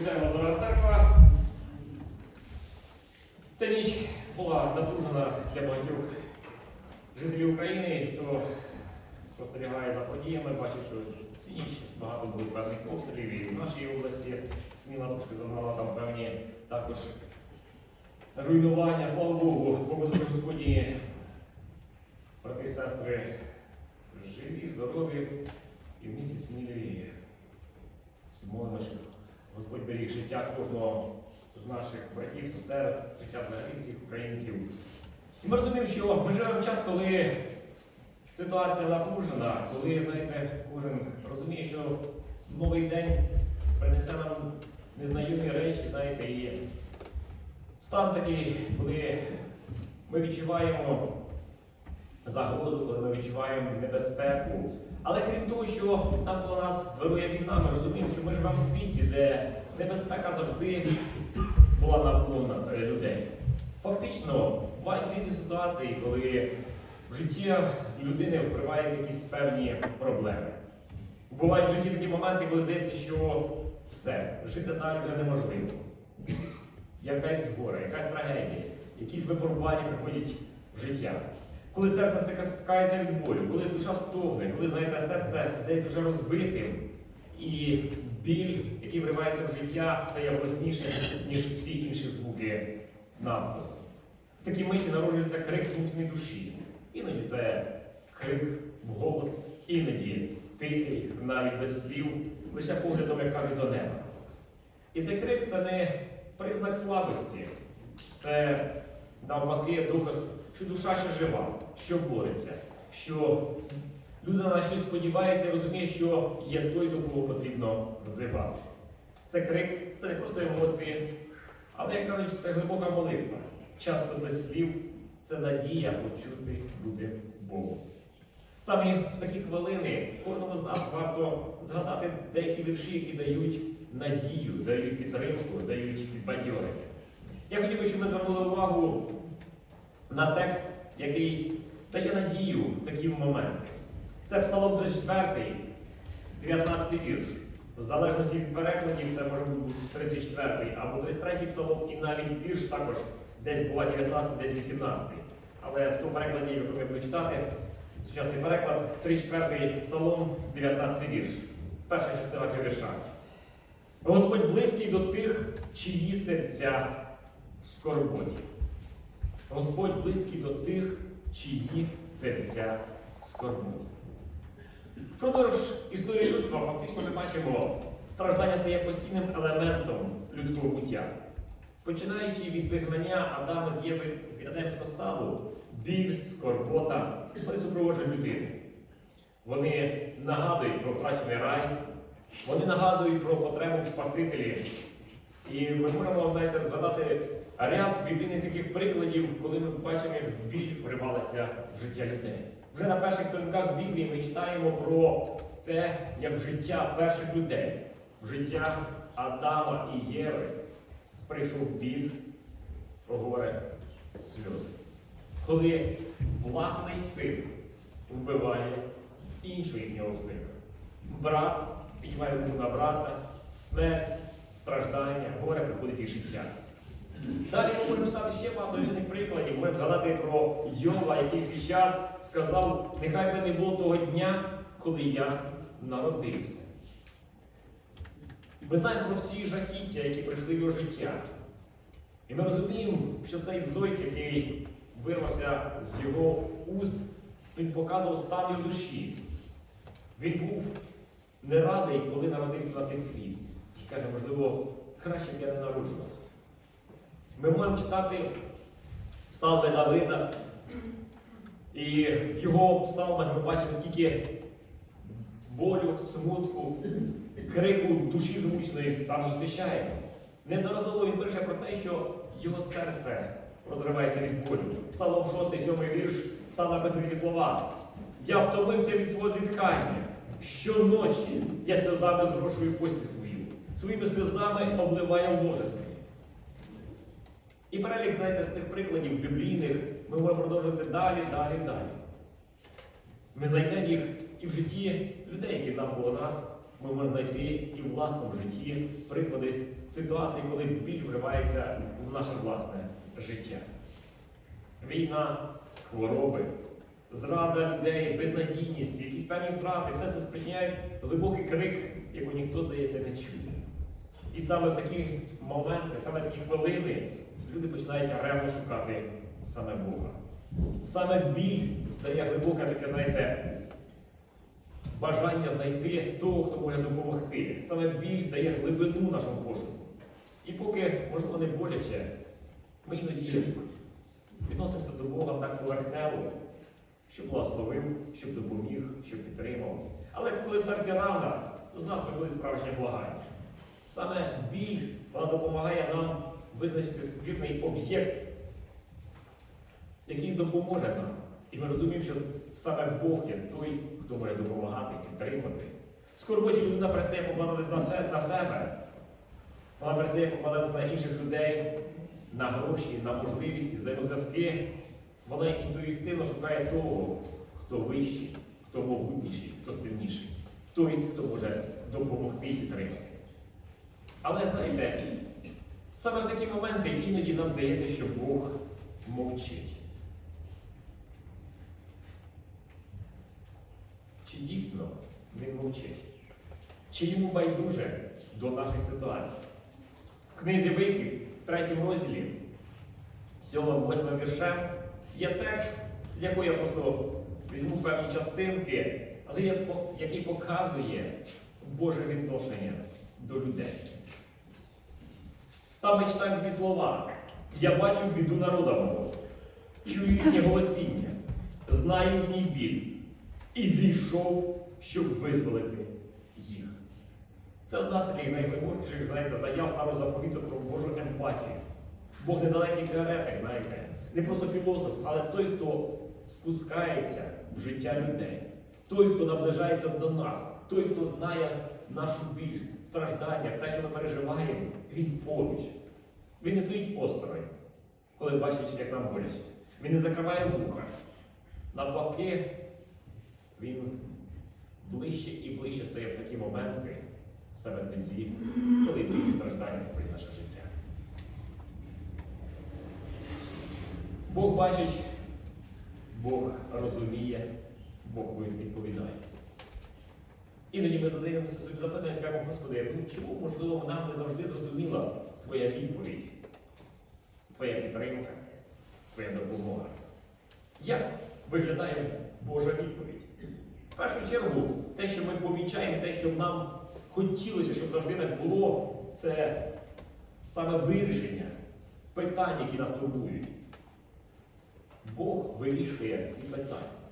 Вітаємо Дорога церква. Ця ніч була напружена для багатьох жителів України, хто спостерігає за подіями, бачить, що цю ніч багато було певних обстрілів і в нашій області. Сміла трошки зазнала там певні також руйнування. Слава Богу, побудові Господні, брати і сестри, живі, здорові і в місті Смілі. Молимо, щоб Господь беріг життя кожного з наших братів, сестер, життя взагалі всіх українців. І ми розуміємо, що ми живемо в час, коли ситуація напружена, коли, знаєте, кожен розуміє, що новий день принесе нам незнайомі речі, знаєте, і стан такий, коли ми відчуваємо загрозу, коли ми відчуваємо небезпеку. Але крім того, що там навколо нас вирує війна, ми розуміємо, що ми живемо в світі, де небезпека завжди була навколо людей. Фактично, бувають різні ситуації, коли в житті людини впливаються якісь певні проблеми. Бувають в житті такі моменти, коли здається, що все, жити далі вже неможливо. Якась горе, якась трагедія, якісь випробування приходять в життя. Коли серце стика- стикається від болю, коли душа стогне, коли знаєте, серце здається вже розбитим, і біль, який вривається в життя, стає голоснішим, ніж всі інші звуки навколо. В такій миті народжується крик змученої душі. Іноді це крик вголос, іноді тихий, навіть без слів, лише поглядом, як кажуть, до неба. І цей крик це не признак слабості, це навпаки доказ, що душа ще жива, що бореться, що людина на щось сподівається і розуміє, що є той, до кого потрібно взивати. Це крик, це не просто емоції, але, як кажуть, це глибока молитва. Часто без слів це надія почути бути Богом. Саме в такі хвилини кожному з нас варто згадати деякі вірші, які дають надію, дають підтримку, дають підбадьорення. Я хотів би, щоб ми звернули увагу на текст, який дає надію в такі моменти. Це Псалом 34, 19 вірш. В залежності від перекладів, це може бути 34 або 33 псалом, і навіть вірш також десь була 19, десь 18. Але в тому перекладі, який ми будемо читати, сучасний переклад, 34 псалом, 19 вірш. Перша частина цього вірша. Господь близький до тих, чиї серця в скорботі. Господь близький до тих, чиї серця в скорботі. Впродовж історії людства фактично ми бачимо, страждання стає постійним елементом людського буття. Починаючи від вигнання Адама з Єви з Едемського саду, біль, скорбота, вони супроводжують людину. Вони нагадують про втрачений рай, вони нагадують про потребу в Спасителі. І ми можемо знаєте, згадати ряд біблійних таких прикладів, коли ми бачимо, як біль вривалася в життя людей. Вже на перших сторінках Біблії ми читаємо про те, як життя перших людей, в життя Адама і Єви прийшов біль, проговорить сльози. Коли власний син вбиває іншого їхнього сина. Брат піднімає руку на брата, смерть, страждання, горе приходить і життя. Далі ми можемо читати ще багато різних прикладів. Можемо згадати про Йова, який в свій час сказав, нехай би не було того дня, коли я народився. Ми знаємо про всі жахіття, які прийшли в його життя. І ми розуміємо, що цей зойк, який вирвався з його уст, він показував стан душі. Він був не радий, коли народився на цей світ. І каже, можливо, краще б я не народжувався. Ми можемо читати псалми Давида, і в його псалмах ми бачимо, скільки болю, смутку, крику душі змученої там зустрічаємо. Неодноразово він пише про те, що його серце розривається від болю. Псалом 6, 7 вірш, там написані такі слова. Я втомився від свого зітхання. Щоночі я сльозами зрошую пості свою, своїми сльозами обливаю ложе своє. І перелік, знаєте, з цих прикладів біблійних ми можемо продовжувати далі, далі, далі. Ми знайдемо їх і в житті людей, які навколо нас ми можемо знайти і в власному житті приклади ситуації, коли біль вривається в наше власне життя. Війна, хвороби, зрада людей, безнадійність, якісь певні втрати, все це спричиняє глибокий крик, якого ніхто, здається, не чує. І саме в такі моменти, саме в такі хвилини люди починають ревно шукати саме Бога. Саме біль дає глибоке таке, знаєте, бажання знайти того, хто може допомогти. Саме біль дає глибину нашому пошуку. І поки, можливо, не боляче, ми іноді відносимося до Бога так поверхнево, щоб благословив, щоб допоміг, щоб підтримав. Але коли в серці рана, то з нас виходить справжнє благання. Саме біль вона допомагає нам визначити спірний об'єкт, який допоможе нам. І ми розуміємо, що саме Бог є той, хто може допомагати, підтримати. Скорботі людина перестає покладатися на, на себе, вона перестає покладатися на інших людей, на гроші, на можливість, взаємозв'язки. Вона інтуїтивно шукає того, хто вищий, хто могутніший, хто сильніший, той, хто може допомогти підтримати. Але знаєте, саме в такі моменти іноді нам здається, що Бог мовчить. Чи дійсно він мовчить? Чи йому байдуже до нашої ситуації? В книзі Вихід, в третьому розділі, 7-8 віршем, є текст, з якого я просто візьму певні частинки, але який показує Боже відношення до людей. Там ми читаємо такі слова. Я бачу біду народа мого, чую їхнє голосіння, знаю їхній біль і зійшов, щоб визволити їх. Це одна з таких найглибокіших, знаєте, заяв старого заповіту про Божу емпатію. Бог недалекий теоретик, знаєте, не просто філософ, але той, хто спускається в життя людей, той, хто наближається до нас, той, хто знає нашу біль, страждання, те, що ми переживаємо, він поруч. Він не стоїть осторонь, коли бачить, як нам боляче. Він не закриває вуха. Навпаки, він ближче і ближче стає в такі моменти, саме тоді, коли біль і страждання приходять наше життя. Бог бачить, Бог розуміє, Бог відповідає. Іноді ми задаємося собі запитання, скажемо, Господи, ну чому, можливо, нам не завжди зрозуміла Твоя відповідь, Твоя підтримка, Твоя допомога? Як виглядає Божа відповідь? В першу чергу, те, що ми помічаємо, те, що нам хотілося, щоб завжди так було, це саме вирішення питань, які нас турбують. Бог вирішує ці питання.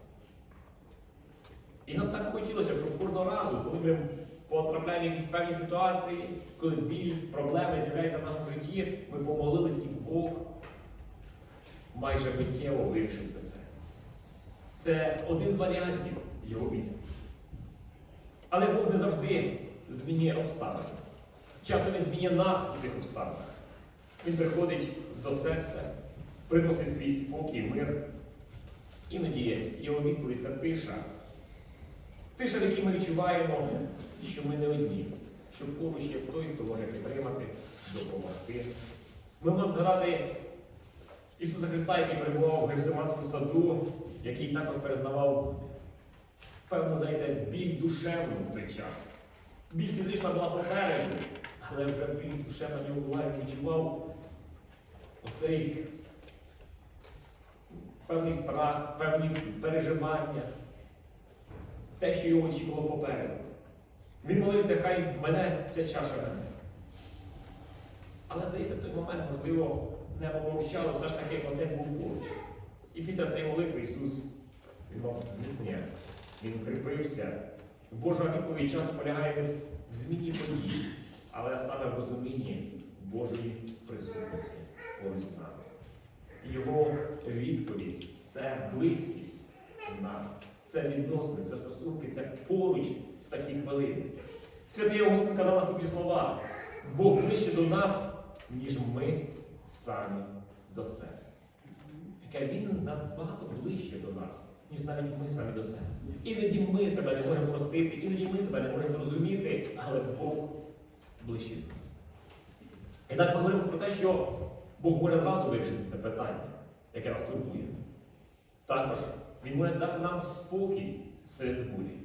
І нам так хотілося, щоб кожного разу, коли ми потрапляємо в якісь певні ситуації, коли біль, проблеми з'являються в нашому житті, ми помолились, і Бог майже миттєво вирішив все це. Це один з варіантів його відповіді. Але Бог не завжди змінює обставини. Часто Він змінює нас у цих обставинах. Він приходить до серця, приносить свій спокій, мир. Іноді його відповідь це тиша. Тиша, в якій ми відчуваємо, що ми не одні, що поруч є той, хто може підтримати, допомогти. Ми можемо згадати Ісуса Христа, який перебував в Гефсиманському саду, який також перезнавав певну, знаєте, біль душевну в той час. Біль фізична була попереду, але вже біль душевна в нього була, він відчував оцей певний страх, певні переживання, те, що його очікувало попереду. Він молився, хай мене ця чаша мене. Але здається, в той момент, можливо, небо мовчало, все ж таки отець був поруч. І після цієї молитви Ісус він мав зміцнення, він укріпився. Божа відповідь часто полягає в зміні подій, але саме в розумінні Божої присутності поруч з нами. Його відповідь це близькість з нами, це відносини, це стосунки, це поруч в такі хвилини. Святий Августин казав наступні слова: Бог ближче до нас, ніж ми самі до себе. Яке Він нас багато ближче до нас, ніж навіть ми самі до себе. Іноді ми себе не можемо простити, іноді ми себе не можемо зрозуміти, але Бог ближче від нас. І так ми говоримо про те, що Бог може зразу вирішити це питання, яке нас турбує. Також Він може дати нам спокій серед бурі.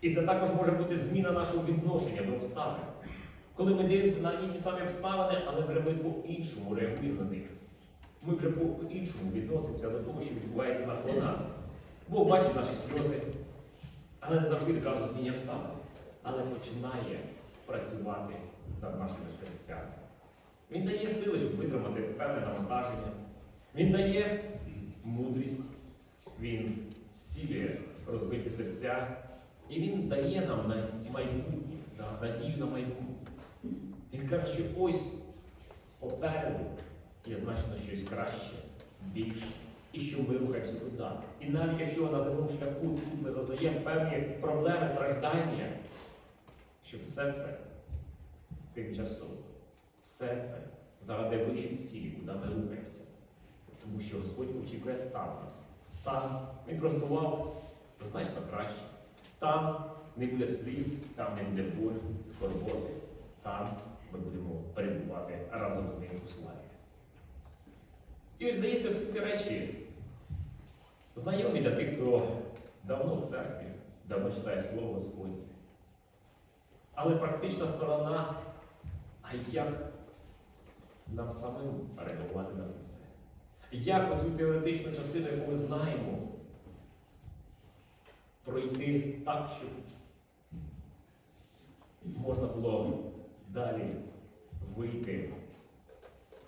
І це також може бути зміна нашого відношення до обставин. Коли ми дивимося на одні ті самі обставини, але вже ми по-іншому реагуємо на них. Ми вже по- по-іншому відносимося до того, що відбувається навколо нас. Бог бачить наші сльози, але не завжди відразу змінює обставини. Але починає працювати над нашими серцями. Він дає сили, щоб витримати певне навантаження. Він дає мудрість, він зцілює розбиті серця, і він дає нам на майбутнє, надію на майбутнє. Він каже, що ось попереду є значно щось краще, більше, і що ми рухаємося туди. І навіть якщо на земному шляху тут ми зазнаємо певні проблеми, страждання, що все це тимчасово, все це заради вищої цілі, куди ми рухаємося. Тому що Господь очікує там нас. Там Він приготував значно краще. Там не буде сліз, там не буде болю, скорботи. Там ми будемо перебувати разом з ним у славі. І ось здається, всі ці речі знайомі для тих, хто давно в церкві, давно читає Слово Господнє. Але практична сторона, а як нам самим реагувати на все це? Як оцю теоретичну частину, яку ми знаємо, пройти так, щоб можна було далі вийти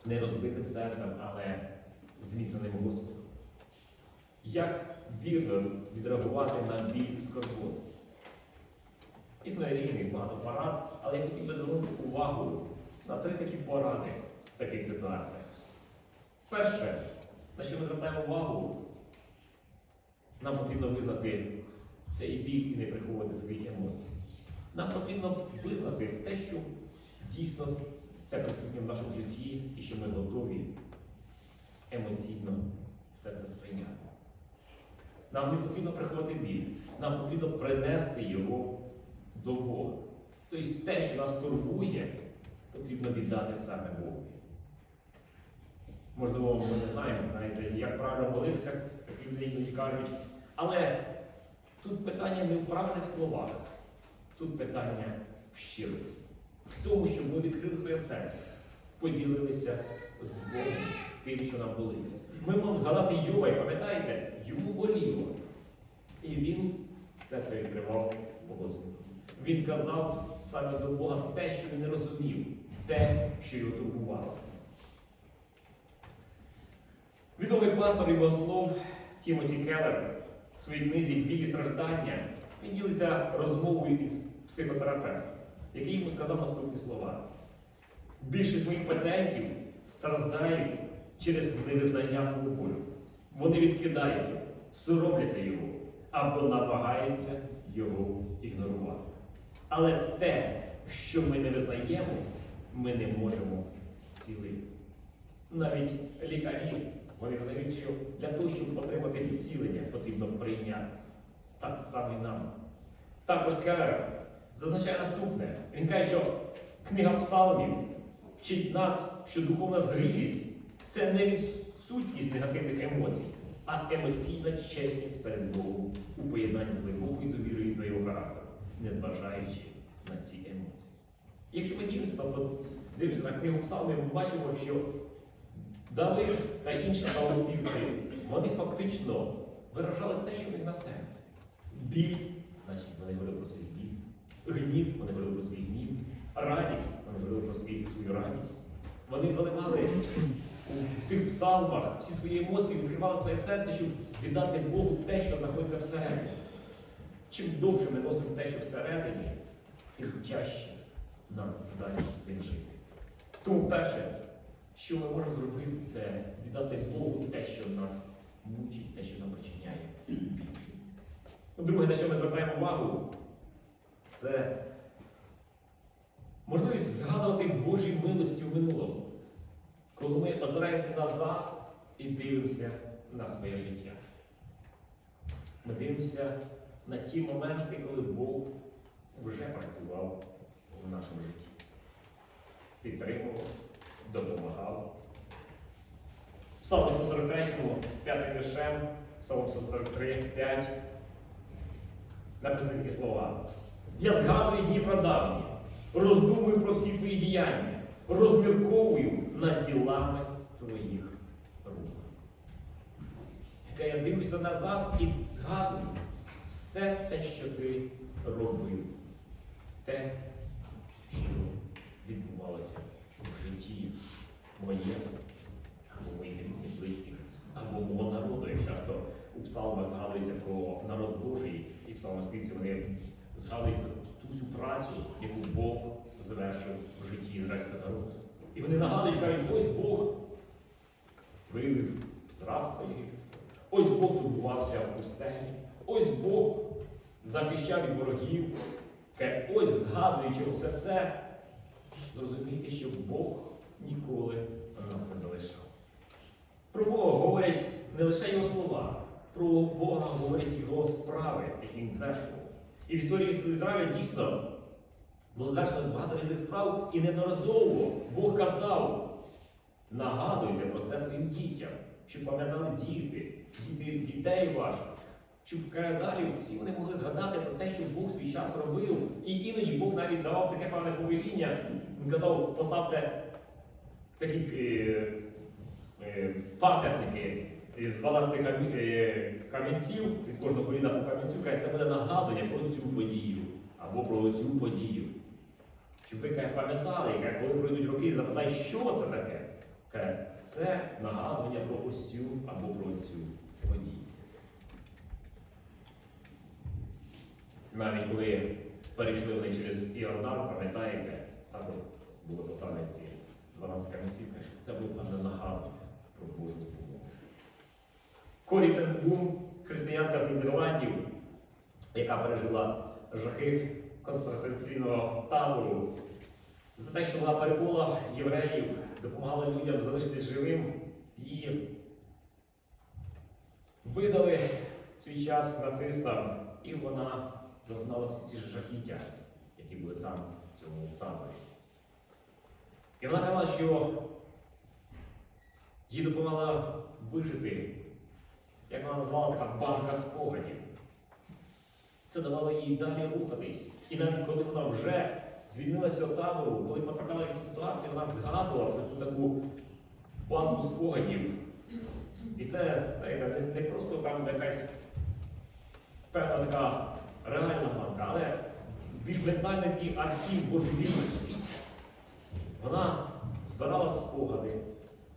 не розбитим серцем, але зміцненим Господом. Як вірно відреагувати на біль скорботу? Існує різних багато порад, але я хотів би звернути увагу на три такі поради в таких ситуаціях. Перше, на що ми звертаємо увагу, нам потрібно визнати цей біль і не приховувати свої емоції. Нам потрібно визнати те, що дійсно це присутнє в нашому житті і що ми готові емоційно все це сприйняти. Нам не потрібно приховати біль, нам потрібно принести його до Бога. Тобто те, що нас турбує, потрібно віддати саме Богу. Можливо, ми не знаємо, знаєте, як правильно молитися, як люди іноді кажуть. Але тут питання не в правильних словах, тут питання в щирості, в тому, щоб ми відкрили своє серце, поділилися з Богом тим, що нам болить. Ми можемо згадати Йова, і пам'ятаєте, йому боліло. І він все це відкривав Господу. Він казав саме до Бога те, що він не розумів, те, що його турбувало. Відомий пастор і богослов Тімоті Келлер в своїй книзі Біль і страждання він ділиться розмовою із психотерапевтом, який йому сказав наступні слова. Більшість моїх пацієнтів страждають через невизнання свого болю. Вони відкидають його, соромляться його або намагаються його ігнорувати. Але те, що ми не визнаємо, ми не можемо зцілити. Навіть лікарі вони визнають, що для того, щоб отримати зцілення, потрібно прийняти. Так само і нам. Також Келлер зазначає наступне. Він каже, що книга псалмів вчить нас, що духовна зрілість це не відсутність негативних емоцій, а емоційна чесність перед Богом у поєднанні з глибокою довірою до його характеру, незважаючи на ці емоції. Якщо ми дивимося, дивимося на книгу псалмів, ми бачимо, що Давид та інші псалмоспівці, вони фактично виражали те, що в них на серці. Біль, значить, вони говорили про свій біль, гнів, вони говорили про свій гнів, радість, вони говорили про свій, свою радість. Вони виливали в цих псалмах всі свої емоції, відкривали своє серце, щоб віддати Богу те, що знаходиться всередині. Чим довше ми носимо те, що всередині, тим тяжче нам з жити. Тому перше, що ми можемо зробити, це віддати Богу те, що нас мучить, те, що нам причиняє. Друге, на що ми звертаємо увагу, це можливість згадувати Божі милості в минулому, коли ми озираємося назад і дивимося на своє життя. Ми дивимося на ті моменти, коли Бог вже працював у нашому житті. Підтримував, допомагав. Псалом 143, 5 віршем, Псалом 143, 5. Написані такі слова. Я згадую дні прадавні, роздумую про всі твої діяння, розмірковую над ділами твоїх рук. Я дивлюся назад і згадую все те, що ти робив, те, що відбувалося в житті моєму, або моїх рідних близьких, або мого народу. Як часто у псалмах згадується про народ Божий, і псалмоспівці вони згадують про ту всю працю, яку Бог звершив в житті ізраїльського народу. І вони нагадують, кажуть, ось Бог вивів з рабства єгипетського. Ось Бог турбувався в пустелі, ось Бог захищав від ворогів. Ось згадуючи все це, зрозумійте, що Бог ніколи нас не залишав. Про Бога говорять не лише його слова, про Бога говорять його справи, які він звершував. І в історії Ізраїля дійсно було звершено багато різних справ, і неодноразово Бог казав, нагадуйте про це своїм дітям, щоб пам'ятали діти, діти дітей ваших. Щоб далі всі вони могли згадати про те, що Бог свій час робив. І іноді Бог навіть давав таке певне повеління. Він казав, поставте такі е, е, пам'ятники з 12 камі- е, камінців, від кожного коліна по камінцю, каже, це буде нагадування про цю подію або про цю подію. Щоб ви каже, пам'ятали, каже, коли пройдуть роки, запитай, що це таке. Каже, це нагадування про ось цю або про цю подію. Навіть коли перейшли вони через Іордан, пам'ятаєте, також були поставлені ці 12 камінців, що це було певне нагадування про Божу допомогу. Корі Тенбум, християнка з Нідерландів, яка пережила жахи концентраційного табору, за те, що вона перекола євреїв, допомагала людям залишитись живим, її видали в свій час нацистам, і вона зазнала всі ці жахіття, які були там, в цьому таборі. І вона казала, що їй допомагала вижити, як вона назвала така банка спогадів. Це давало їй далі рухатись. І навіть коли вона вже звільнилася від табору, коли потрапляла в якісь ситуації, вона згадувала про цю таку банку спогадів. І це не просто там якась певна така реальна банка, але більш ментальний такий архів божевільності. Вона збирала спогади,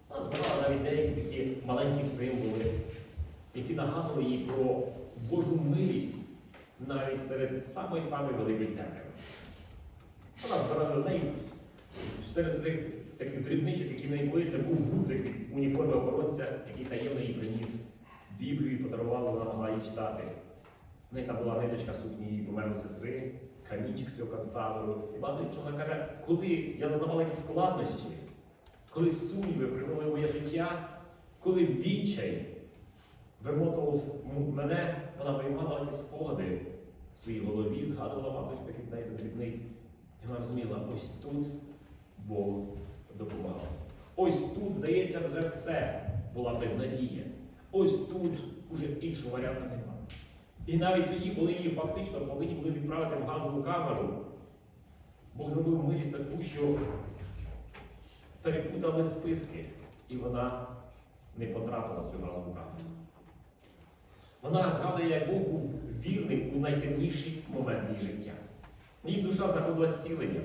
вона збирала навіть деякі такі маленькі символи, які нагадували їй про Божу милість навіть серед самої самої великої темряви. Вона збирала неї серед цих таких дрібничок, які в неї були, це був гудзик уніформи охоронця, який таємно їй приніс Біблію і подарував, вона могла її читати. В неї там була ниточка сукні померлої сестри, камінчик з цього концтабору. І багато чого каже, коли я зазнавала якісь складності, коли сумніви приходили в моє життя, коли відчай вимотував мене, вона виймала ці спогади в своїй голові, згадувала багато таких знаєте, дрібниць. І вона розуміла, ось тут Бог допомагав. Ось тут, здається, вже все була безнадія. Ось тут уже іншого варіанту немає. І навіть тоді, коли її фактично повинні були відправити в газову камеру, Бог зробив милість таку, що перепутали списки, і вона не потрапила в цю газову камеру. Вона згадує, як Бог був вірним у найтемніші моменти її життя. Її душа знаходила зцілення,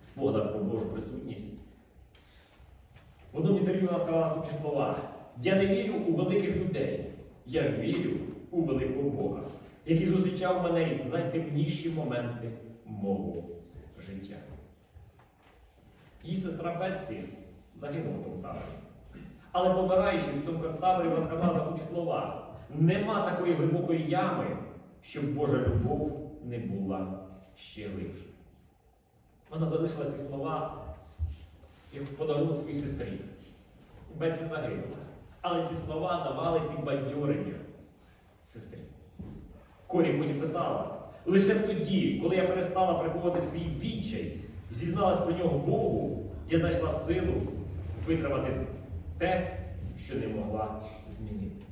спогада про Божу присутність. В одному інтерв'ю вона сказала наступні слова: Я не вірю у великих людей, я вірю у великого Бога, який зустрічав мене в найтемніші моменти мого життя. Її сестра Бетсі загинула в тому таборі. Але помираючи в цьому концтаборі, вона сказала наступні слова: нема такої глибокої ями, щоб Божа любов не була ще глибше. Вона залишила ці слова як в подарунок своїй сестрі. Бетсі загинула. Але ці слова давали підбадьорення сестрі. Корі потім писала. Лише тоді, коли я перестала приховувати свій відчай, зізналась про нього Богу, я знайшла силу витримати те, що не могла змінити.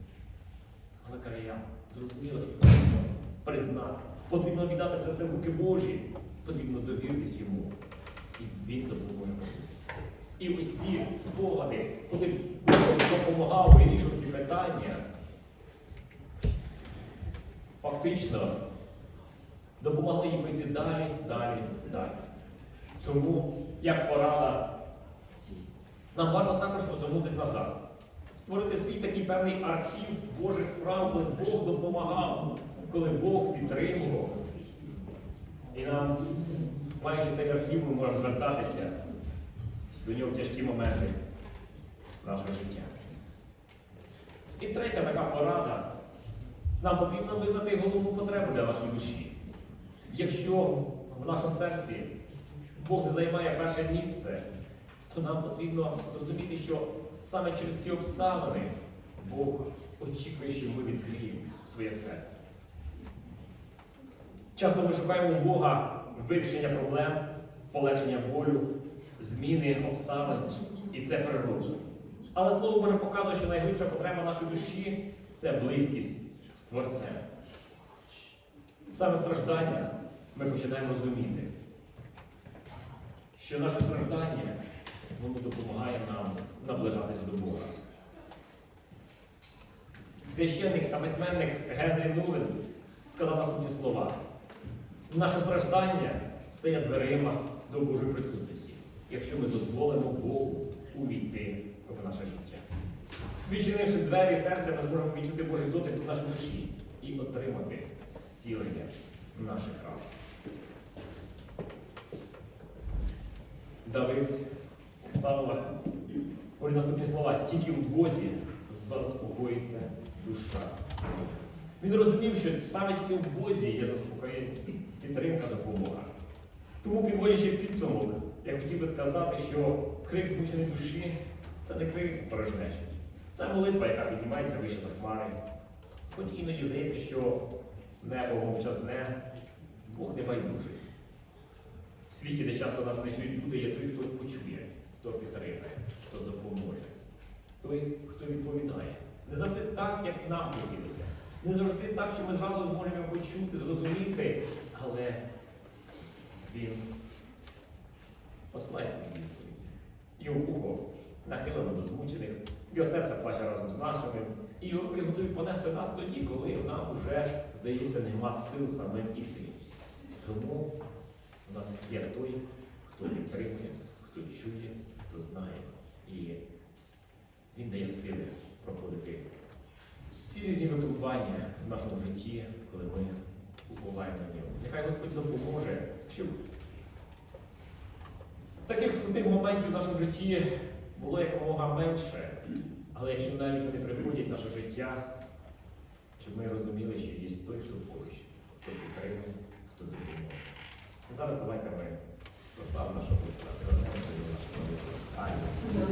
Але каже я, зрозуміла, що потрібно признати, потрібно віддати все це в руки Божі, потрібно довіритись йому. І він допоможе. І ці спогади, коли Бог допомагав вирішувати ці питання, фактично допомогли їй пройти далі, далі, далі. Тому, як порада, нам варто також позвернутися назад, створити свій такий певний архів Божих справ, коли Бог допомагав, коли Бог підтримував. І нам, маючи цей архів, ми можемо звертатися до нього в тяжкі моменти нашого життя. І третя така порада. Нам потрібно визнати головну потребу для нашої душі. Якщо в нашому серці Бог не займає перше місце, то нам потрібно зрозуміти, що саме через ці обставини Бог очікує, що ми відкриємо своє серце. Часто ми шукаємо у Бога вирішення проблем, полегшення болю, зміни обставин, і це природа. Але Слово Боже показує, що найглибша потреба нашої душі це близькість з Творцем. Саме в стражданнях ми починаємо розуміти, що наше страждання воно допомагає нам наближатись до Бога. Священник та письменник Генрі Нувен сказав наступні слова. Наше страждання стає дверима до Божої присутності, якщо ми дозволимо Богу увійти в наше життя. Відчинивши двері серця, ми зможемо відчути Божий дотик у нашій душі і отримати зцілення наших ран. Давид у псалмах говорить наступні слова: тільки в Бозі заспокоїться душа. Він розумів, що саме тільки в Бозі є заспокоєння, підтримка, допомога. Тому, підводячи підсумок, я хотів би сказати, що крик змученої душі це не крик порожнечі. Це молитва, яка піднімається вище за хмари. Хоч іноді здається, що небо мовчазне, Бог не байдужий. В світі, де часто нас не чують люди, є той, хто почує, хто підтримує, хто допоможе, той, хто відповідає. Не завжди так, як нам хотілося. Не завжди так, що ми зразу зможемо почути, зрозуміти, але він посилає свої відповіді. Його вухо нахилено до змучених, його серце плаче разом з нашими, і його руки готові понести нас тоді, коли нам вже, здається, нема сил самим іти. Тому у нас є той, хто підтримує, хто чує, хто знає. І він дає сили проходити всі різні випробування в нашому житті, коли ми уповаємо на нього. Нехай Господь допоможе, щоб таких скрутних моментів в нашому житті було якомога менше. Але якщо навіть вони приходять в наше життя, щоб ми розуміли, що є той, хто поруч, хто підтримує, хто допоможе. Зараз давайте ми поставимо нашу Господа, за нашого молитву.